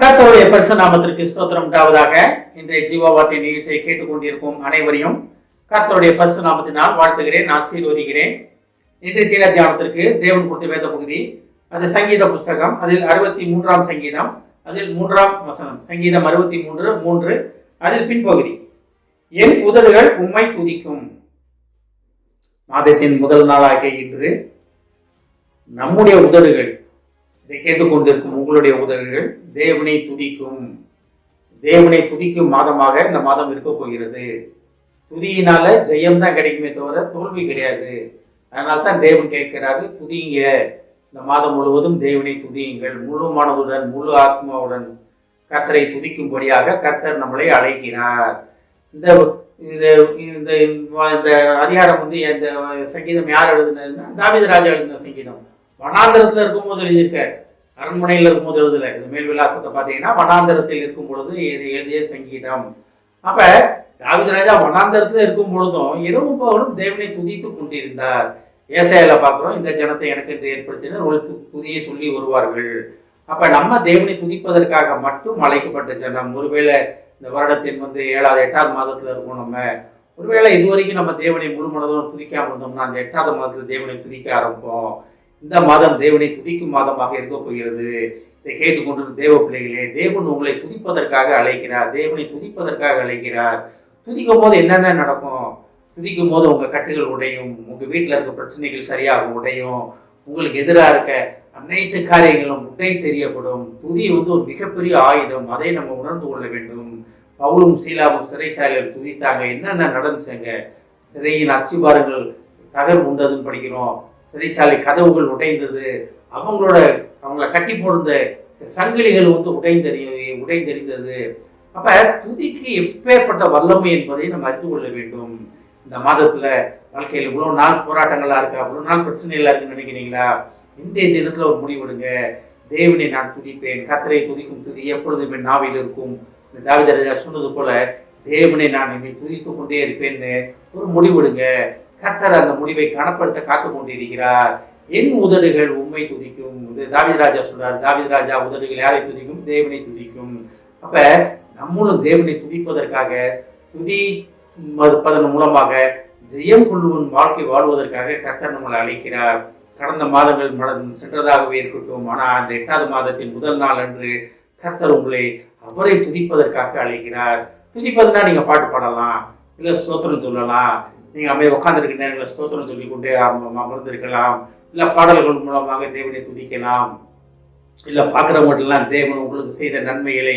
பரிசு நாமத்திற்கு ஸ்தோத்திரம். உண்டாவதாக இன்றைய ஜீவாவார்த்தை நிகழ்ச்சியை கேட்டுக்கொண்டிருக்கும் அனைவரையும் கர்த்தருடைய பரிசு நாமத்தினால் வாழ்த்துகிறேன் ஆசீர்வதிக்கிறேன். இன்றைய தீர தியானத்திற்கு தேவன் கொடுத்த வேத பகுதி அது சங்கீத புஸ்தகம் அதில் அறுபத்தி மூன்றாம் சங்கீதம் அதில் மூன்றாம் வசனம் சங்கீதம் அறுபத்தி மூன்று மூன்று அதில் பின்பகுதி. என் உதடுகள் உண்மை துதிக்கும். மாதத்தின் முதல் நாளாகிய இன்று நம்முடைய உதடுகள் இதை கேட்டுக்கொண்டிருக்கும் உங்களுடைய உதவிகள் தேவனை துதிக்கும். தேவனை துதிக்கும் மாதமாக இந்த மாதம் இருக்க போகிறது. துதியினால ஜெயம் தான் கிடைக்குமே தவிர தோல்வி கிடையாது. அதனால தான் தேவன் கேட்கிறாரு துதிங்க. இந்த மாதம் முழுவதும் தேவனை துதியுங்கள். முழு மனதுடன் முழு ஆத்மாவுடன் கர்த்தரை துதிக்கும்படியாக கர்த்தர் நம்மளை அழைக்கிறார். இந்த இந்த இந்த இந்த அதிகாரம் வந்து இந்த சங்கீதம் யார் எழுதுனதுன்னா தாவீது ராஜா எழுதின சங்கீதம். வனாந்தரத்தில் இருக்கும்போது எழுதியிருக்கார் அரண்மனையில் இருக்கும்போது எழுதல. இது மேல் விலாசத்தை பார்த்தீங்கன்னா வனாந்தரத்தில் இருக்கும் பொழுது இது எழுதிய சங்கீதம். அப்ப தாவீது ராஜா வனாந்தரத்தில் இருக்கும் பொழுதும் இரவு பகலும் தேவனை துதித்து கொண்டிருந்தார். ஏசாயில பார்க்குறோம் இந்த ஜனத்தை எனக்கு என்று ஏற்படுத்தினர் ஒரு து- துதியை சொல்லி வருவார்கள். அப்ப நம்ம தேவனை துதிப்பதற்காக மட்டும் அழைக்கப்பட்ட ஜனம். ஒருவேளை இந்த வருடத்தின் வந்து ஏழாவது எட்டாவது மாதத்துல இருக்கும் நம்ம. ஒருவேளை இதுவரைக்கும் நம்ம தேவனை முழு மனதும் துதிக்காம இருந்தோம்னா அந்த எட்டாவது மாதத்துல தேவனை துதிக்க ஆரம்பிப்போம். இந்த மாதம் தேவனை துதிக்கும் மாதமாக இருக்க போகிறது. இதை கேட்டுக்கொண்டு தேவ பிள்ளைகளே தேவன் உங்களை துதிப்பதற்காக அழைக்கிறார். தேவனை துதிப்பதற்காக அழைக்கிறார். துதிக்கும் போது என்னென்ன நடக்கும்? துதிக்கும் போது உங்கள் கட்டுகள் உடையும் உங்கள் வீட்டில் இருக்க பிரச்சனைகள் சரியாக உடையும் உங்களுக்கு எதிராக இருக்க அனைத்து காரியங்களும் உடை தெரியப்படும். துதி வந்து ஒரு மிகப்பெரிய ஆயுதம். அதை நம்ம உணர்ந்து கொள்ள வேண்டும். பவுலும் சீலாவும் சிறைச்சாலையில் துதித்தாங்க என்னென்ன நடந்துச்சுங்க? சிறையின் அஸ்திபாரங்கள் தகர் உண்டதுன்னு படிக்கிறோம். சிறைச்சாலை கதவுகள் உடைந்தது. அவங்களோட அவங்கள கட்டி போடுந்த சங்கிலிகள் வந்து உடைந்தறி உடைந்தெறிந்தது. அப்ப துதிக்கு எப்பேற்பட்ட வல்லமை என்பதை நம்ம அறிந்து கொள்ள வேண்டும். இந்த மாதத்துல வாழ்க்கையில் இவ்வளோ நாள் போராட்டங்களா இருக்கா? இவ்வளோ நாள் பிரச்சனைகளா இருக்குன்னு நினைக்கிறீங்களா? இன்றைய தினத்துல ஒரு முடிவெடுங்க தேவனை நான் துதிப்பேன். கத்தரை துதிக்கும் துதி எப்பொழுதுமே நாவில் இருக்கும். இந்த தாவித ராஜா சொன்னது போல தேவனை நான் என்னை துதித்து கொண்டே இருப்பேன்னு ஒரு முடிவெடுங்க கர்த்தர் அந்த முடிவை கனப்படுத்த காத்து கொண்டிருக்கிறார். என் உதடுகள் உண்மை துதிக்கும். இது ராஜா சொல்றார். தாவித ராஜா உதடுகள் யாரை துதிக்கும்? தேவனை துதிக்கும். அப்ப நம்மளும் தேவனை துதிப்பதற்காக துதி மறுப்பதன் மூலமாக ஜெயம் கொள்ளுவன் வாழ்க்கை வாழ்வதற்காக கர்த்தர் நம்மளை அழைக்கிறார். கடந்த மாதங்கள் மடம் சென்றதாகவே இருக்கட்டும். ஆனால் அந்த எட்டாவது மாதத்தின் முதல் நாள் அன்று கர்த்தர் உங்களை அவரை துதிப்பதற்காக அழைக்கிறார். துதிப்பதுனா நீங்க பாட்டு பாடலாம். இல்லை ஸ்தோத்திரம் சொல்லலாம். நீங்கள் அப்படியே உட்காந்துருக்க நேரங்களில் ஸ்தோத்திரம் சொல்லிக்கொண்டே கொண்டே அமர்ந்திருக்கலாம். இல்லை பாடல்கள் மூலமாக தேவனை துதிக்கலாம். இல்ல பார்க்குறவங்கட்டெல்லாம் தேவன் உங்களுக்கு செய்த நன்மைகளை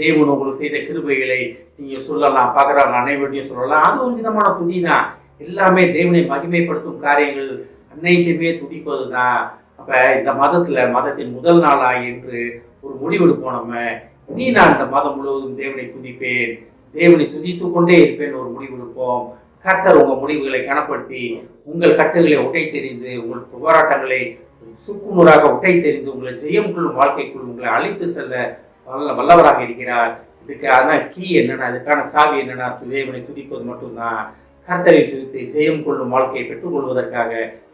தேவன் உங்களுக்கு செய்த கிருபைகளை நீங்கள் சொல்லலாம். பார்க்குறவங்க அனைவரையும் சொல்லலாம். அது ஒரு விதமான துதி தான் எல்லாமே தேவனை மகிமைப்படுத்தும் காரியங்கள் அனைத்துமே துதிப்பது தான் அப்போ இந்த மதத்தில் மதத்தின் முதல் நாளா என்று ஒரு முடிவெடுப்போம் நம்ம இனி நான் இந்த மாதம் முழுவதும் தேவனை துதிப்பேன். தேவனை துதித்து கொண்டே இருப்பேன் ஒரு முடிவெடுப்போம். கர்த்தர் உங்கள் முடிவுகளை கனப்படுத்தி உங்கள் கட்டுகளை உடை தெரிந்து உங்கள் போராட்டங்களை சுக்குநூறாக உடை தெரிந்து உங்களை ஜெயம் கொள்ளும் வாழ்க்கைக்குள் உங்களை அழைத்து செல்ல வல்ல வல்லவராக இருக்கிறார். இதுக்கான கீ என்னென்னா இதுக்கான சாவி என்னென்னா தேவனை துதிப்பது மட்டும்தான். கர்த்தரை துதித்து ஜெயம் கொள்ளும் வாழ்க்கையை பெற்றுக்கொள்வதற்காக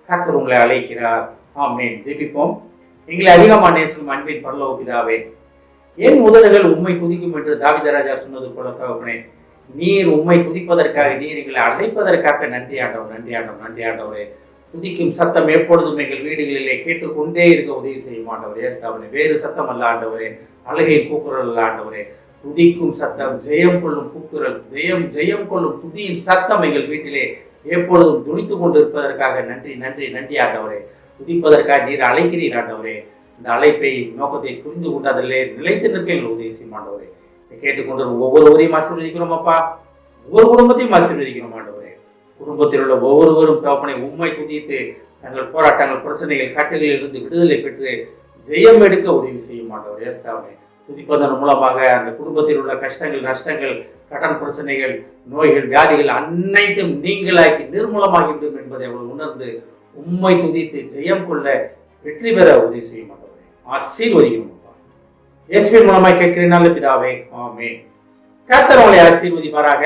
கர்த்தர் உங்களை அழைக்கிறார். ஆமேன். ஜெபிப்போம். எங்களை அதிகமாக நேசிக்கும் அன்பின் பரலோக பிதாவே என் முதல்கள் உண்மை துதிக்கும் என்று தாவிதராஜா சொன்னது போல தகப்பனே நீர் உண்மை துதிப்பதற்காக நீர் எங்களை அழைப்பதற்காக. நன்றி ஆண்டவர் நன்றி ஆண்டவர் நன்றி ஆண்டவரே. துதிக்கும் சத்தம் எப்பொழுதும் எங்கள் வீடுகளிலே கேட்டுக்கொண்டே இருக்க உதவி செய்யும் ஆண்டவரே ஏஸ்தாவரே வேறு சத்தம் அல்ல ஆண்டவரே. அழகை கூக்குரல் அல்ல ஆண்டவரே. துதிக்கும் சத்தம் ஜெயம் கொள்ளும் கூக்குரல் ஜெயம் ஜெயம் கொள்ளும் துதியின் சத்தம் எங்கள் வீட்டிலே எப்பொழுதும் துணித்து கொண்டிருப்பதற்காக. நன்றி நன்றி நன்றி ஆண்டவரே. துதிப்பதற்காக நீர் அழைக்கிறீர் ஆண்டவரே. இந்த அழைப்பை நோக்கத்தை புரிந்து கொண்டு அதிலே நிலைத்து நிற்க எங்கள் உதவி செய்யும் ஆண்டவரே. கேட்டுக்கொண்டு ஒவ்வொருவரையும் ஆசீர்வதிக்கிறோம் அப்பா. ஒவ்வொரு குடும்பத்தையும் ஆசீர்வதிக்கிறோம் ஆண்டவரே. குடும்பத்தில் உள்ள ஒவ்வொருவரும் தகப்பனை உண்மை துதித்து தங்கள் போராட்டங்கள் பிரச்சனைகள் கட்டுகளில் இருந்து விடுதலை பெற்று ஜெயம் எடுக்க உதவி செய்யும் ஆண்டவர். ஏஸ்தாவனே துதிப்பதன் மூலமாக அந்த குடும்பத்தில் உள்ள கஷ்டங்கள் நஷ்டங்கள் கடன் பிரச்சனைகள் நோய்கள் வியாதிகள் அனைத்தும் நீங்களாக்கி நிர்மூலமாகிவிடும் என்பதை அவர்கள் உணர்ந்து உண்மை துதித்து ஜெயம் கொள்ள வெற்றி பெற உதவி செய்யும் ஆண்டவரே. ஆசீர்வதிக்கணும். இயேசுவின் மூலமாய் கேட்கிறேன் நல்ல பிதாவே ஆமே கர்த்தர் உங்களை ஆசீர்வதிப்பாராக.